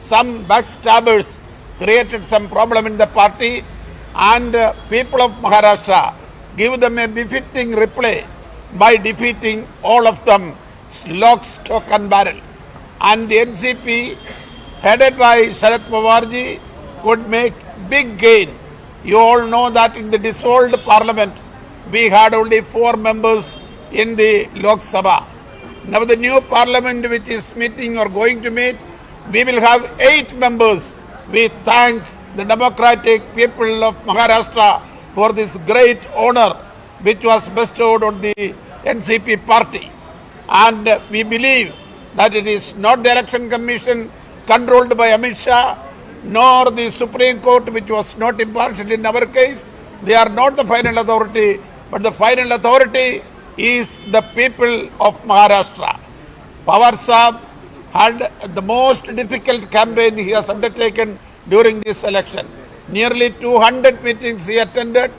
some backstabbers created some problem in the party and uh, people of Maharashtra give them a befitting reply by defeating all of them lock, stock and barrel. And the NCP headed by Sharad Pawarji could make big gain. You all know that in the dissolved parliament we had only four members in the Lok Sabha. Now the new parliament which is meeting or going to meet, we will have eight members. We thank the democratic people of Maharashtra for this great honor which was bestowed on the NCP party. And we believe that it is not the election commission controlled by Amit Shah nor the Supreme Court which was not impartial in our case. They are not the final authority, but the final authority is the people of Maharashtra. Pawar Saab had the most difficult campaign he has undertaken during this election. Nearly 200 meetings he attended.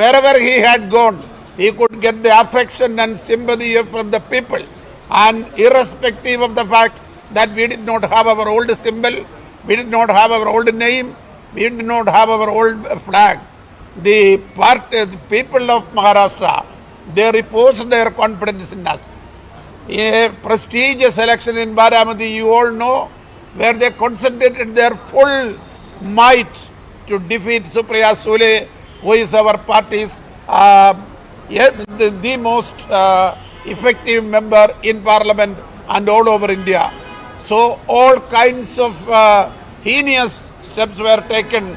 Wherever he had gone, he could get the affection and sympathy from the people. And irrespective of the fact that we did not have our old symbol, we did not have our old name, we did not have our old flag, the, part, the people of Maharashtra, they reposed their confidence in us a prestigious election in Baramati, you all know, where they concentrated their full might to defeat Supriya Sule, who is our party's uh, the, the most uh, effective member in parliament and all over India. So all kinds of uh, heinous steps were taken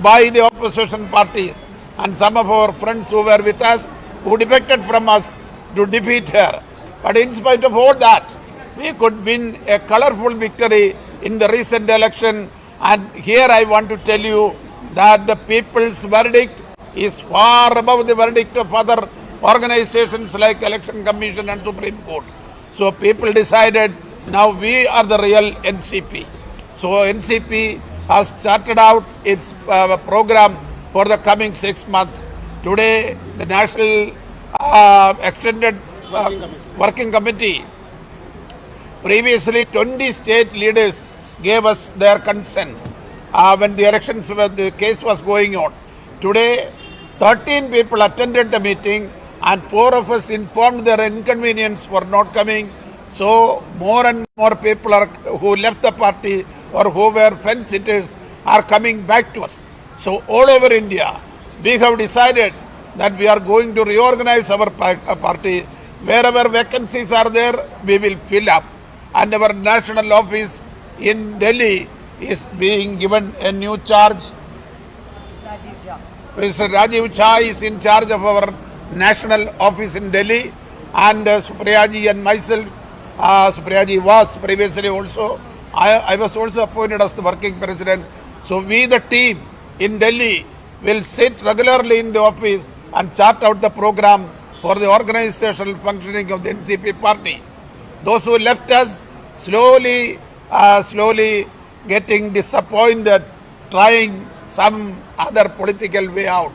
by the opposition parties and some of our friends who were with us, who defected from us to defeat her. But in spite of all that, we could win a colorful victory in the recent election. And here I want to tell you that the people's verdict is far above the verdict of other organizations like Election Commission and Supreme Court. So people decided now we are the real NCP. So NCP has started out its uh, program for the coming six months. Today, the National uh, Extended uh, Working Committee Previously, 20 state leaders gave us their consent uh, when the elections, were, the case was going on. Today, 13 people attended the meeting and four of us informed their inconvenience for not coming. So, more and more people are, who left the party or who were fence sitters are coming back to us. So, all over India, we have decided that we are going to reorganize our uh, party. Wherever vacancies are there, we will fill up. And our national office in Delhi is being given a new charge. Rajiv Jha. Mr. Rajiv Chai is in charge of our national office in Delhi, and uh, Supriyaji and myself, uh, Supriyaji was previously also. I, I was also appointed as the working president. So we, the team in Delhi, will sit regularly in the office and chart out the program for the organizational functioning of the NCP party. Those who left us slowly, uh, slowly getting disappointed, trying some other political way out.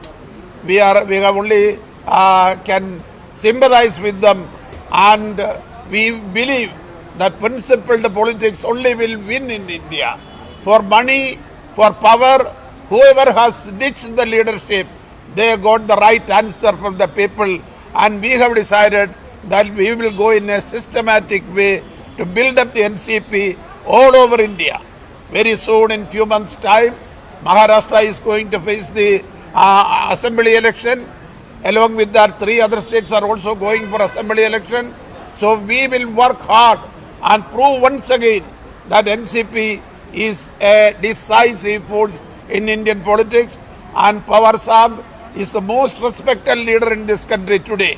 We are, we have only uh, can sympathize with them, and we believe that principled politics only will win in India. For money, for power, whoever has ditched the leadership, they got the right answer from the people, and we have decided that we will go in a systematic way to build up the NCP all over India. Very soon, in few months' time, Maharashtra is going to face the uh, assembly election. Along with that, three other states are also going for assembly election. So we will work hard and prove once again that NCP is a decisive force in Indian politics and Pawar Saab is the most respected leader in this country today.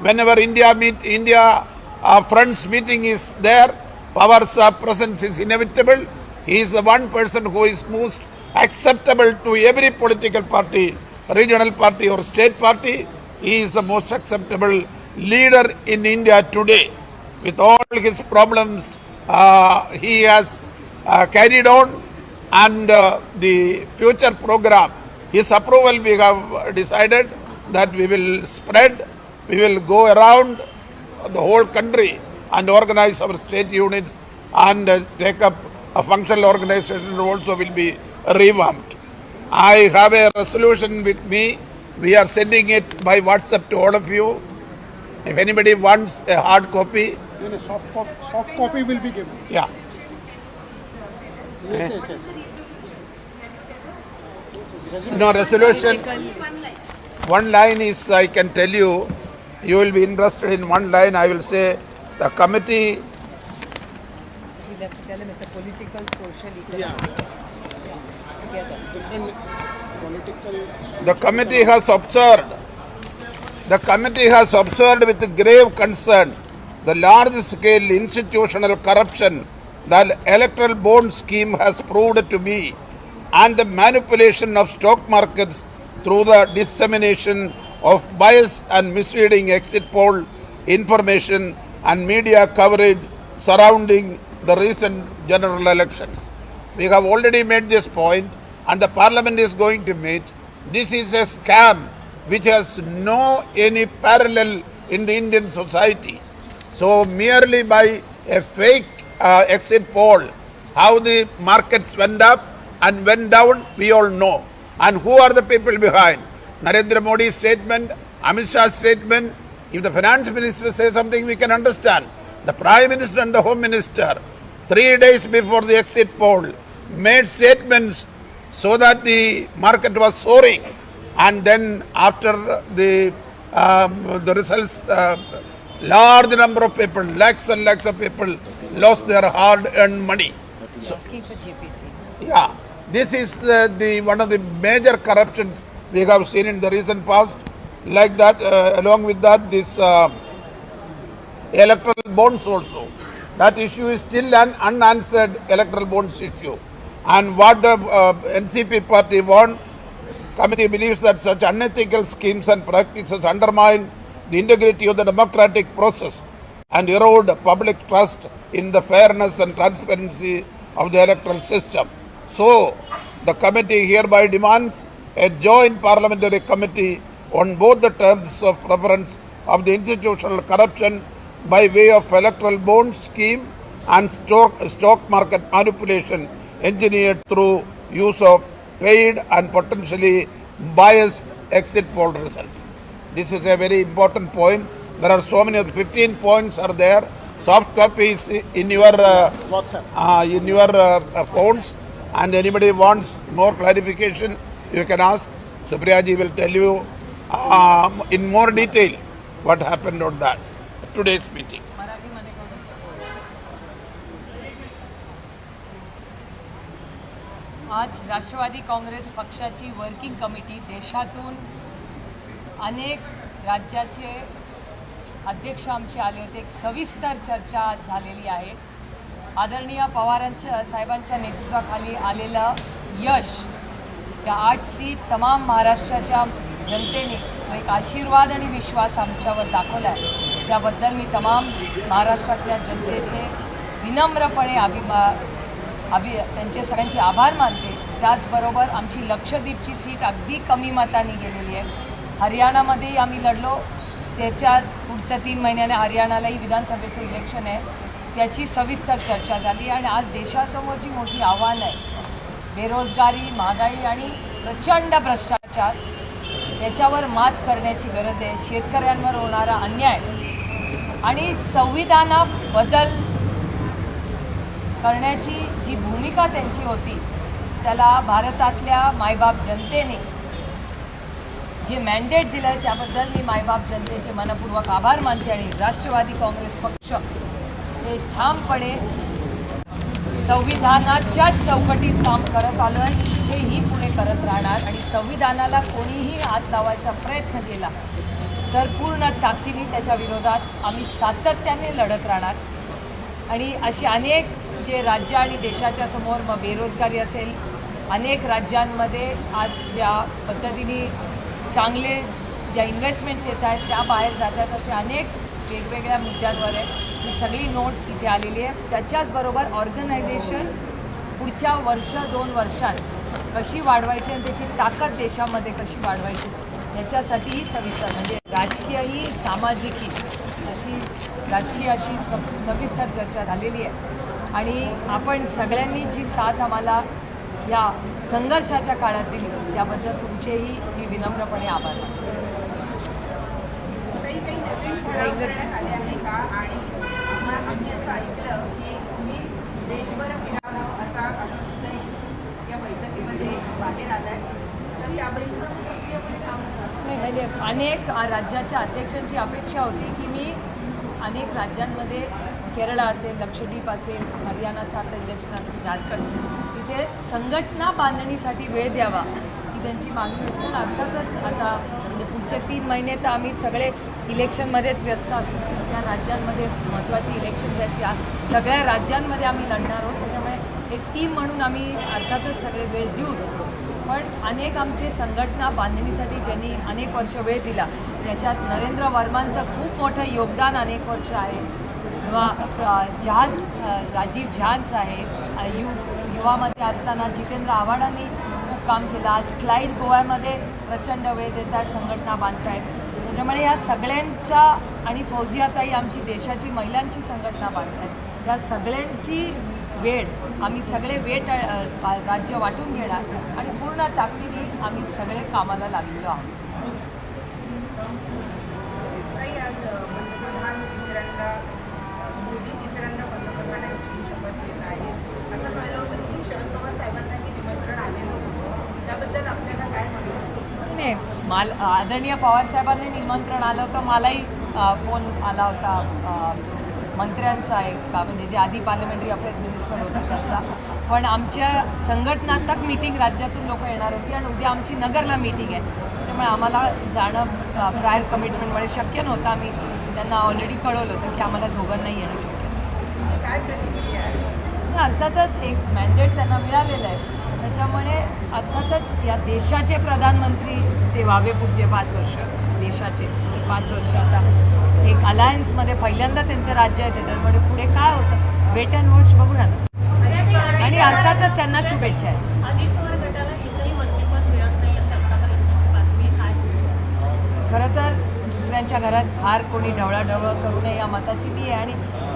Whenever India meet India uh, friends meeting is there, Pawar Saab presence is inevitable. He is the one person who is most acceptable to every political party, regional party or state party. He is the most acceptable leader in India today. With all his problems, uh, he has uh, carried on and uh, the future program, his approval we have decided that we will spread, we will go around the whole country and organize our state units and uh, take up a functional organization also will be revamped. I have a resolution with me. We are sending it by WhatsApp to all of you. If anybody wants a hard copy, No, no, soft copy, soft copy will be given. yeah. Yes, yes, yes. No resolution. One line is, I can tell you, you will be interested in one line. I will say the committee. The committee has observed, the committee has observed with grave concern the large-scale institutional corruption that electoral bond scheme has proved to be and the manipulation of stock markets through the dissemination of biased and misleading exit poll information and media coverage surrounding the recent general elections. We have already made this point and the parliament is going to meet. This is a scam which has no any parallel in the Indian society. So merely by a fake uh, exit poll, how the markets went up and went down, we all know. And who are the people behind? Narendra Modi's statement, Amit Shah's statement. If the finance minister says something, we can understand. The prime minister and the home minister, three days before the exit poll, made statements so that the market was soaring. And then after the um, the results, uh, large number of people, lakhs and lakhs of people, lost their hard-earned money. He's asking for JPC. Yeah, this is the, the one of the major corruptions we have seen in the recent past. Like that, uh, along with that, this uh, electoral bonds also. That issue is still an unanswered electoral bonds issue. And what the uh, NCP party want, committee believes that such unethical schemes and practices undermine the integrity of the democratic process and erode public trust in the fairness and transparency of the electoral system. So, the committee hereby demands a joint parliamentary committee on both the terms of reference of the institutional corruption by way of electoral bond scheme and stock, stock market manipulation engineered through use of paid and potentially biased exit poll results. This is a very important point. There are so many of the 15 points are there. Soft copies in your uh, uh, in your uh, uh, phones and anybody wants more clarification you can ask Supriyaji will tell you um, in more detail what happened on that today's meeting आज राष्ट्रवादी काँग्रेस पक्षाची working committee देशातून अनेक राज्याचे अध्यक्ष आमचे आले होते एक सविस्तर चर्चा आज झालेली आहे आदरणीय पवारांच्या साहेबांच्या नेतृत्वाखाली आलेलं यश त्या आठ सीट तमाम महाराष्ट्राच्या जनतेने जो एक आशीर्वाद आणि विश्वास आमच्यावर दाखवला आहे त्याबद्दल मी तमाम महाराष्ट्रातल्या जनतेचे विनम्रपणे अभिमा अभि त्यांचे सगळ्यांचे आभार मानते. त्याचबरोबर आमची लक्षद्वीपची सीट अगदी कमी मताने गेलेली आहे. हरियाणामध्येही आम्ही लढलो. त्याच्या पुढच्या तीन महिन्याने हरियाणालाही विधानसभेचं इलेक्शन आहे. त्याची सविस्तर चर्चा झाली आणि आज देशासमोर जी मोठी आव्हानं आहे बेरोजगारी महागाई आणि प्रचंड भ्रष्टाचार याच्यावर मात करण्याची गरज आहे. शेतकऱ्यांवर होणारा अन्याय आणि संविधाना बदल करण्याची जी भूमिका त्यांची होती त्याला भारतातल्या मायबाप जनतेने जे मॅन्डेट दिलं आहे त्याबद्दल मी मायबाप जनतेचे मनपूर्वक आभार मानते आणि राष्ट्रवादी काँग्रेस पक्ष हे ठामपणे संविधानाच्याच चौकटीत काम करत आलो आहे इथेही पुणे करत राहणार आणि संविधानाला कोणीही हात लावायचा प्रयत्न केला तर पूर्ण ताकदीने त्याच्या विरोधात आम्ही सातत्याने लढत राहणार. आणि अशी अनेक जे राज्य आणि देशाच्या समोर मग बेरोजगारी असेल अनेक राज्यांमध्ये आज ज्या पद्धतीने चांगले ज्या इन्व्हेस्टमेंट्स येत आहेत त्या बाहेर जात आहेत असे अनेक वेगवेगळ्या मुद्द्यांवर आहे. ही सगळी नोट इथे आलेली आहे. त्याच्याचबरोबर ऑर्गनायझेशन पुढच्या वर्ष दोन वर्षात कशी वाढवायची आणि त्याची ताकद देशामध्ये कशी वाढवायची याच्यासाठीही सविस्तर म्हणजे राजकीयही सामाजिकही अशी राजकीय अशी सब सविस्तर चर्चा झालेली आहे. आणि आपण सगळ्यांनी जी साथ आम्हाला या संघर्षाच्या काळात दिली त्याबद्दल तुमचेही मी विनम्रपणे आभार मानते. काही काही नवीन ठराव आले आहे का आणि आम्हा- आम्ही असं ऐकलं की तुम्ही देशभर फिरावं असा असं सुद्धा या बैठकीमध्ये बाहेर आहे. तर त्याबद्दल सक्रियपणे काम नाही म्हणजे अनेक राज्याच्या अध्यक्षांची अपेक्षा होती की मी अनेक राज्यांमध्ये केरळ असेल लक्षद्वीप असेल हरियाणाचं आता इलेक्शन असेल झारखंड. तिथे संघटना बांधणीसाठी वेळ द्यावा ही त्यांची मागणी होती. आणि अर्थातच आता म्हणजे पुढचे तीन महिने तर आम्ही सगळे इलेक्शनमध्येच व्यस्त असू की राज्यांमध्ये महत्त्वाची इलेक्शन आहेत त्या सगळ्या राज्यांमध्ये आम्ही लढणार आहोत. त्याच्यामुळे एक टीम म्हणून आम्ही अर्थातच सगळे वेळ देऊच. पण अनेक आमचे संघटना बांधणीसाठी ज्यांनी अनेक वर्ष वेळ दिला त्याच्यात नरेंद्र वर्मांचं खूप मोठं योगदान अनेक वर्ष आहे. किंवा जहाज राजीव जहाज आहे. यु युवामध्ये असताना जितेंद्र आव्हाडांनी खूप काम केलं. आज क्लाईड गोव्यामध्ये प्रचंड वेळ देतात संघटना बांधतायत. त्यामुळे या सगळ्यांचा आणि फौजियाताई आमची देशाची महिलांची संघटना बांधतायत या सगळ्यांची वेळ आम्ही सगळे वेट राज्य वाटून घेणार आणि पूर्ण ताकदीने आम्ही सगळे कामाला लागलेलो आहोत काही आज अ, पंतप्रधान तिसऱ्यांदा मोदी तिसऱ्यांदा पंतप्रधानांची शपथ घेत आहे असं कळलं होतं की शरद पवार साहेबांनाही निमंत्रण आलेलं होतं त्याबद्दल आपल्याला काय म्हणतो नाही माल आदरणीय पवारसाहेबांनी निमंत्रण आलं होतं. मलाही फोन आला होता मंत्र्यांचा एक का म्हणजे जे आधी पार्लमेंटरी अफेअर्स मिनिस्टर होते त्यांचा. पण आमच्या संघटनात्मक मीटिंग राज्यातून लोक येणार होती आणि उद्या आमची नगरला मीटिंग आहे. त्याच्यामुळे आम्हाला जाणं प्रायर कमिटमेंटमुळे शक्य नव्हतं. आम्ही त्यांना ऑलरेडी कळवलं होतं की आम्हाला दोघांनाही येणं शक्य अर्थातच एक मॅन्डेट त्यांना मिळालेलं आहे. त्याच्यामुळे अर्थातच या देशाचे प्रधानमंत्री ते व्हावे पुढचे पाच वर्ष. देशाचे पाच वर्ष. आता एक अलायन्समध्ये पहिल्यांदा त्यांचं राज्य आहे त्याच्यामुळे पुढे काय होतं? वेट अँड वॉच बघूया ना आणि अर्थातच त्यांना शुभेच्छा आहेत. खरं तर दुसऱ्यांच्या घरात फार कोणी ढवळाढवळ करू नये या मताची मी आहे. आणि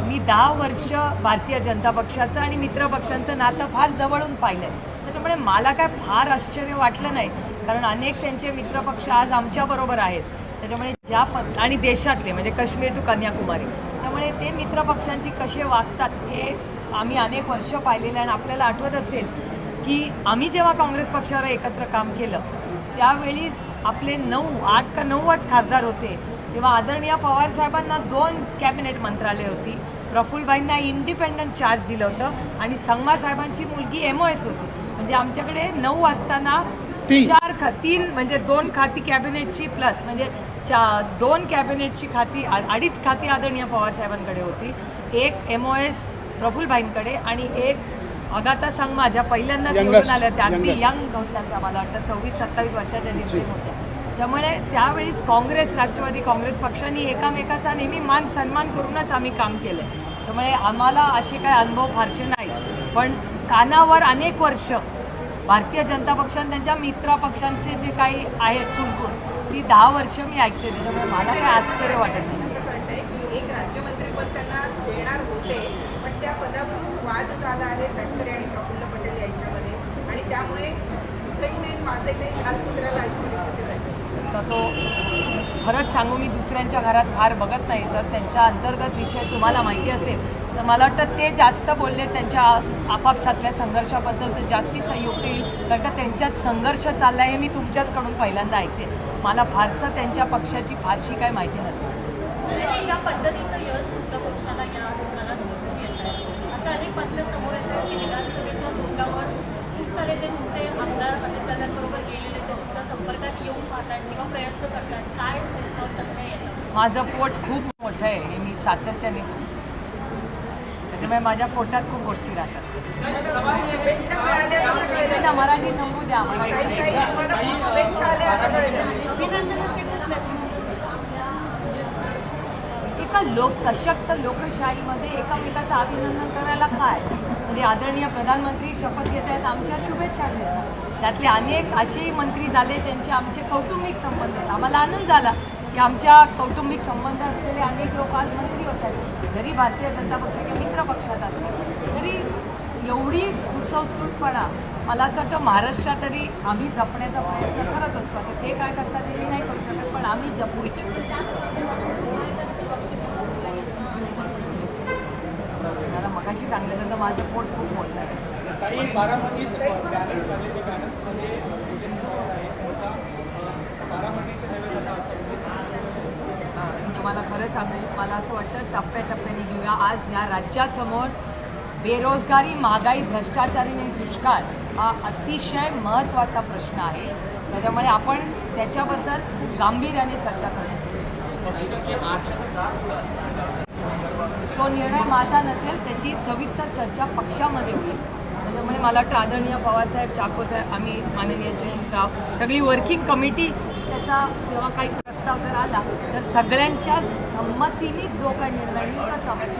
मी दहा वर्ष भारतीय जनता पक्षाचं आणि मित्र पक्षांचं नातं फार जवळून पाहिलं आहे त्याच्यामुळे मला काय फार आश्चर्य वाटलं नाही. कारण अनेक त्यांचे मित्रपक्ष आज आमच्याबरोबर आहेत. त्याच्यामुळे ज्या प आणि देशातले म्हणजे काश्मीर टू कन्याकुमारी. त्यामुळे ते मित्रपक्षांची कसे वागतात हे आम्ही अनेक वर्ष पाहिलेलं आहे. आणि आपल्याला आठवत असेल की आम्ही जेव्हा काँग्रेस पक्षावर एकत्र काम केलं त्यावेळी आपले नऊ आठ का नऊच खासदार होते. तेव्हा आदरणीय पवार साहेबांना दोन कॅबिनेट मंत्रालय होती. प्रफुल्लबाईंना इंडिपेंडंट चार्ज दिलं होतं. आणि संगमा साहेबांची मुलगी एम ओ एस होती. म्हणजे आमच्याकडे नऊ असताना तीन. चार खा तीन म्हणजे दोन खाती कॅबिनेटची प्लस म्हणजे चा दोन कॅबिनेटची खाती अडीच खाती आदरणीय पवार साहेबांकडे होती. एक एम ओ एस प्रफुल्लबाईंकडे आणि एक अगाथा संगमा ज्या पहिल्यांदाच निवडून आल्या. त्या अगदी. यंग होत्या त्या मला वाटतं सव्वीस सत्तावीस वर्षाच्या जिंकून होत्या. त्यामुळे त्यावेळीस काँग्रेस राष्ट्रवादी काँग्रेस पक्षांनी एकामेकाचा नेहमी मान सन्मान करूनच आम्ही काम केलं. त्यामुळे आम्हाला असे काय अनुभव फारसे नाही पण कानावर अनेक वर्ष भारतीय जनता पक्षाने त्यांच्या मित्र पक्षांचे जे काही आहेत कुणकुण ती दहा वर्ष मी ऐकते त्याच्यामुळे मला काही आश्चर्य वाटत नाही. एक राज्यमंत्रीपद त्यांना देणार होते पण त्या पदावरून वाद झाला आहे तटकरे आणि प्रफुल्ल पटेल यांच्यामध्ये. आणि त्यामुळे दुसरंही नाही माझे काही परिस्थिती झाली तर तो खरंच सांगू मी दुसऱ्यांच्या घरात फार बघत नाही तर त्यांच्या अंतर्गत विषय तुम्हाला माहिती असेल तर मला वाटतं ते जास्त बोलले त्यांच्या आपापसातल्या संघर्षाबद्दल तर जास्तीच संयुक्त येईल कारण का त्यांच्यात संघर्ष चालला आहे हे मी तुमच्याचकडून पहिल्यांदा ऐकते. मला फारसं त्यांच्या पक्षाची फारशी काय माहिती नसते. या पद्धतीचं यश तुमच्या पक्षाला या धोरणाला दिसून येत आहे अशा अनेक पत्र समोर येतात की विधानसभेच्या तोंडावर खूप सारे जे तुमचे आमदार अजितदादांबरोबर गेलेले ते तुमच्या संपर्कात येऊन पाहतात किंवा प्रयत्न करतात काय रिस्पॉन्स कसं येतात माझं पोट खूप मोठं आहे हे मी सातत्याने सांगते. त्याच्यामुळे माझ्या पोटात खूप गोष्टी राहतात. मराठी संपू द्या मराठी शुभेच्छा एका लोक सशक्त लोकशाहीमध्ये एकामेकाचं अभिनंदन करायला काय? म्हणजे आदरणीय प्रधानमंत्री शपथ घेत आहेत आमच्या शुभेच्छा देतात त्यातले अनेक असेही मंत्री झाले ज्यांचे आमचे कौटुंबिक संबंध आहेत. आम्हाला आनंद झाला. की आमच्या कौटुंबिक संबंध असलेले अनेक लोक आज मंत्री होत आहेत. जरी भारतीय जनता पक्षाच्या मित्र पक्षात असतात तरी एवढी सुसंस्कृतपणा मला असं वाटतं महाराष्ट्रात तरी आम्ही जपण्याचा प्रयत्न करत असतो. आता ते काय करतात ते मी नाही करू शकत पण आम्ही जपू इच्छितो. मला मगाशी सांगलं तसं माझं पोट खूप मोठं आहे. काही बारामतीत बॅनर्स लागले ते बॅनर्समध्ये आहे त्यांचा अ, बारामतीचे नवे आता असं मी तुम्हाला खरं सांगू मला असं वाटतं टप्प्याटप्प्याने घेऊया. आज ह्या राज्यासमोर बेरोजगारी महागाई भ्रष्टाचारी आणि दुष्काळ हा अतिशय महत्त्वाचा प्रश्न आहे. त्याच्यामुळे आपण त्याच्याबद्दल खूप गांभीर्याने चर्चा करण्याची. तो निर्णय माझा नसेल त्याची सविस्तर चर्चा पक्षामध्ये होईल. त्याच्यामुळे मला वाटतं आदरणीय पवारसाहेब चाकोसाहेब आम्ही माननीय जयंतराव सगळी वर्किंग कमिटी त्याचा जेव्हा काही प्रस्ताव जर आला तर सगळ्यांच्या संमतीने जो काही निर्णय होईल तो संमत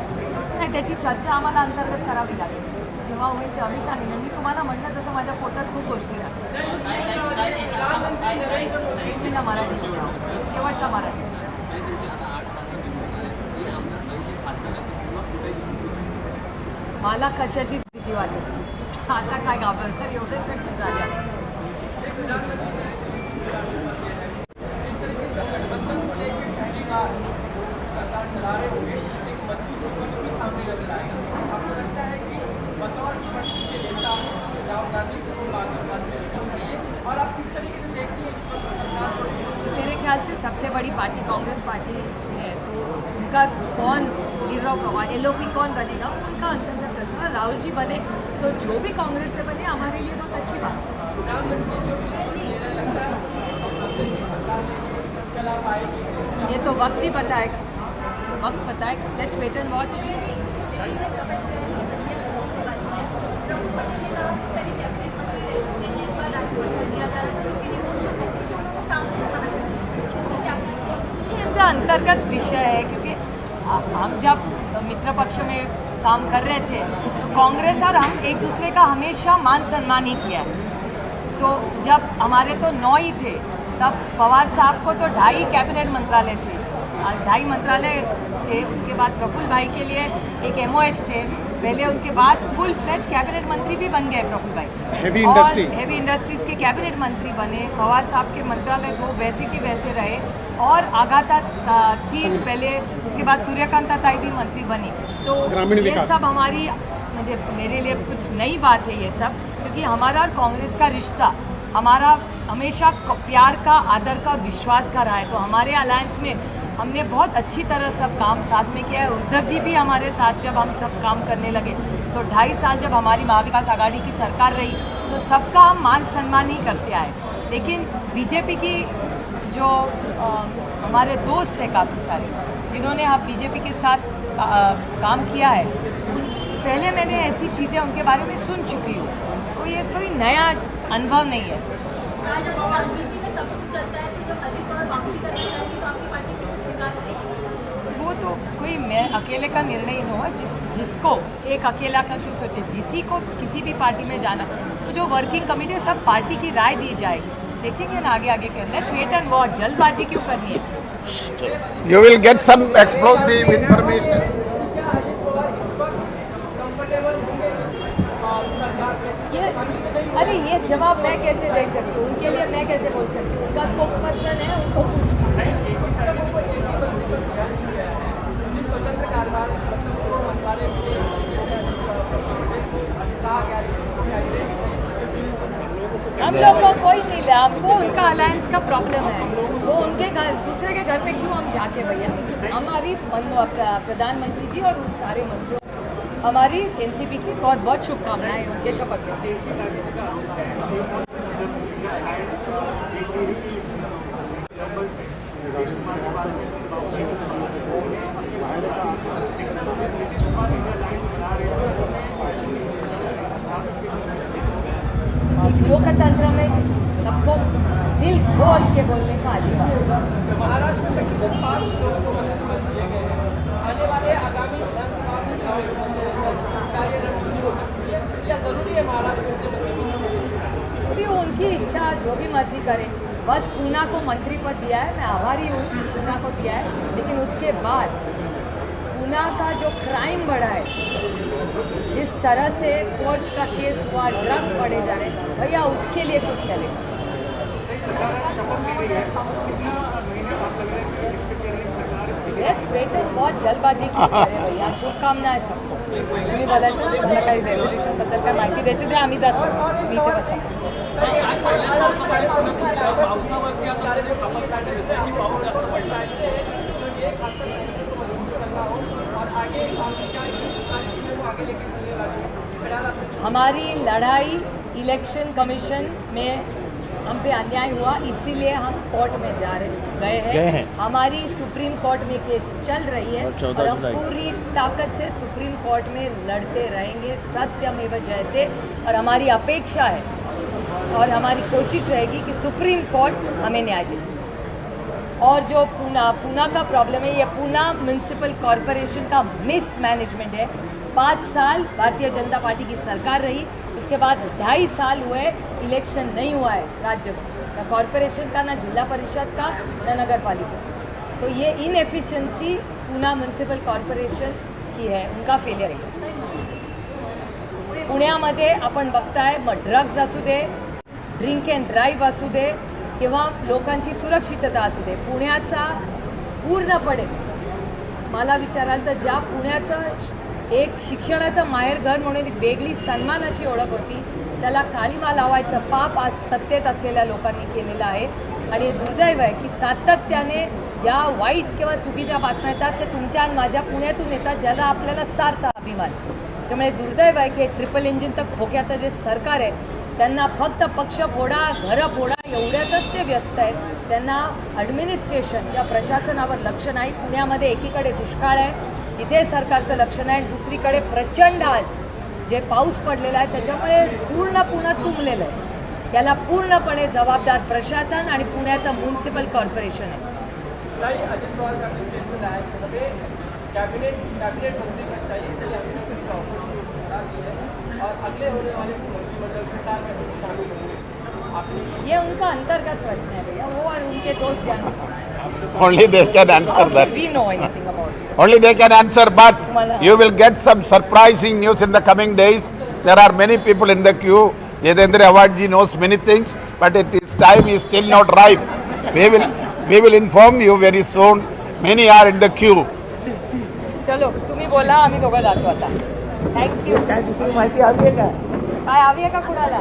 नाही त्याची चर्चा आम्हाला अंतर्गत करावी लागेल. जेव्हा होईल तेव्हा मी सांगेन. मी तुम्हाला म्हटलं तसं माझ्या पोटात खूप गोष्टी राहतात. एक मिनिट मराठी शेवटचा मराठी. मला कशाचीच भीती वाटत आता काय घाबरतं एवढंच झालं. बड़ी पार्टी कांग्रेस पार्टी है तो उनका कौन लीडर ऑफ़ एल कौन बनेगा? उनका अंतर्गत रखना राहुल जी बने। तो जो भी कांग्रेस से बने हमारे लिए बहुत अच्छी बात है। ये तो वक्त ही बताएगा। वक्त बताएगा। लेट्स वेट एंड वॉच अंतर्गत विषय है, क्योंकि हम जब मित्र पक्ष में काम कर रहे थे तो कांग्रेस और हम एक दूसरे का हमेशा मान सम्मान ही किया तो जब हमारे तो नौ ही थे, तब पवार साहब को तो ढाई कैबिनेट मंत्रालय थे। ढाई मंत्रालय थे, उसके बाद प्रफुल्ल भाई के लिए एक एमओएस थे। पहले उसके बाद फुल फ्लेज कैबिनेट मंत्री भी बन गए प्रफुल्ल भाई। और industry. हेवी इंडस्ट्रीज़ के कैबिनेट मंत्री बने पवार साहब के मंत्रालय दो वैसे के वैसे रहे। और आगाता थी पहले उसके बाद सूर्यकांता ताई भी मंत्री बनी। तो ये सब हमारी मुझे मेरे लिए कुछ नई बात है ये सब क्योंकि हमारा और कांग्रेस का रिश्ता हमारा हमेशा प्यार का आदर का विश्वास का रहा है। तो हमारे अलायंस में हमने बहुत अच्छी तरह सब काम साथ में किया है। उद्धव जी भी हमारे साथ जब हम सब काम करने लगे तो ढाई साल जब हमारी महाविकास आघाड़ी की सरकार रही तो सबका हम मान सम्मान ही करते आए। लेकिन बीजेपी की जो अ, हमारे दोस्त हैं काफ़ी सारे जिन्होंने अब बीजेपी के साथ अ, काम किया है पहले मैंने ऐसी चीज़ें उनके बारे में सुन चुकी हूँ। तो ये कोई नया अनुभव नहीं है। कोई मैं अकेले का निर्णय न हो जिस जिसको एक अकेला का क्यों सोचे? जिसी को किसी भी पार्टी में जाना तो जो वर्किंग कमेटी है सब पार्टी की राय दी जाएगी। देखेंगे ना आगे आगे क्या लेट्स वेट एंड वॉच जल्दबाजी क्यों करनी है? You will get some explosive information. ये अरे ये जवाब मैं कैसे दे सकती हूँ? उनके लिए मैं कैसे बोल सकती हूँ? उनका स्पोक्स पर्सन है उनको पूछ। हम लोग को कोई नहीं लिया हमको उनका अलायंस का प्रॉब्लम है। वो उनके घर, दूसरे के घर पे क्यों हम जाके भैया? हमारी प्रधानमंत्री जी और उन सारे मंत्रियों हमारी एनसीपी की बहुत बहुत शुभकामनाएँ, उनके शपथ में लोकतंत्र में सबको दिल खोल के बोलने का अधिकार है। महाराष्ट्र में कितने पाँच लोगों को दिए गए हैं आने वाले आगामी अभी उनकी इच्छा जो भी मर्ज़ी करें बस पूना को मंत्री पद दिया है मैं आभारी हूँ पूना को दिया है लेकिन उसके बाद पूना का जो क्राइम बढ़ा है। जिस तरह से पोर्श का केस हुआ ड्रग्स बढ़े जा रहे हैं, भैया उसके लिए कुछ करेगा watch. जल्दबाजी भैया। शुभकामनाएँ सबको। तुम्ही बोलायचं मला काही माहिती ते आम्ही जातो मी इथे बसा। हमारी लड़ाई इलेक्शन कमीशन में हम पे अन्याय हुआ इसीलिए हम कोर्ट में जा रहे गए हैं, गए हैं। हमारी सुप्रीम कोर्ट में केस चल रही है और और हम पूरी ताकत से सुप्रीम कोर्ट में लड़ते रहेंगे सत्यमेव जयते। और हमारी अपेक्षा है और हमारी कोशिश रहेगी कि सुप्रीम कोर्ट हमें न्याय दे। और जो पूना पूना का प्रॉब्लम है ये पूना म्यूनसिपल कॉरपोरेशन का मिस मैनेजमेंट है। पाँच साल भारतीय जनता पार्टी की सरकार रही उसके बाद ढाई साल हुए इलेक्शन नहीं हुआ है राज्य में। ना कॉरपोरेशन का ना जिला परिषद का ना नगर पालिका तो ये इनएफिशिएंसी पूना म्युन्सिपल कॉर्पोरेशन की है उनका फेलियर है। पुण्यामध्ये आपण बघताय मग ड्रग्ज असू दे ड्रिंक अँड ड्राईव्ह असू दे किंवा लोकांची सुरक्षितता असू दे पुण्याचा पूर्णपणे मला विचाराल तर ज्या पुण्याचं एक शिक्षणाचं माहेरघर म्हणून एक वेगळी सन्मानाची ओळख होती त्याला कालिमा लावायचं पाप आज सत्तेत असलेल्या लोकांनी केलेलं आहे. आणि दुर्दैव आहे की सातत्याने ज्या वाईट किंवा चुकीच्या बातम्या येतात ते तुमच्या आणि माझ्या पुण्यातून येतात ज्याला आपल्याला सार्थ अभिमान. त्यामुळे दुर्दैव आहे की ट्रिपल इंजिनचं खोक्याचं जे सरकार आहे त्यांना फक्त पक्ष फोडा घरं फोडा एवढ्यातच ते व्यस्त आहेत. त्यांना ॲडमिनिस्ट्रेशन या प्रशासनावर लक्ष नाही. पुण्यामध्ये एकीकडे दुष्काळ आहे जिथे सरकारचं लक्ष नाही. दुसरीकडे प्रचंड आज जे पाऊस पडलेला आहे त्याच्यामुळे पूर्ण पुणे तुंबलेलं आहे. याला पूर्णपणे जबाबदार प्रशासन आणि पुण्याचं म्युन्सिपल कॉर्पोरेशन आहे. कॅबिनेट कॅबिनेट है ये उनका अंतर्गत प्रश्न है भैया वो और उनके दोस्त जानते Only they can answer that. We know anything about Only they can answer, but you will get some surprising news in the coming days. There are many people in the queue. Yadendra Awadji knows many things, but it is time is still not ripe. We will, we will inform you very soon. Many are in the queue. चलो तुम्ही बोला आम्ही दोघं जातो आता thank you काय दुसरी माहिती हवी आहे का? काय हवी आहे का कुणाला?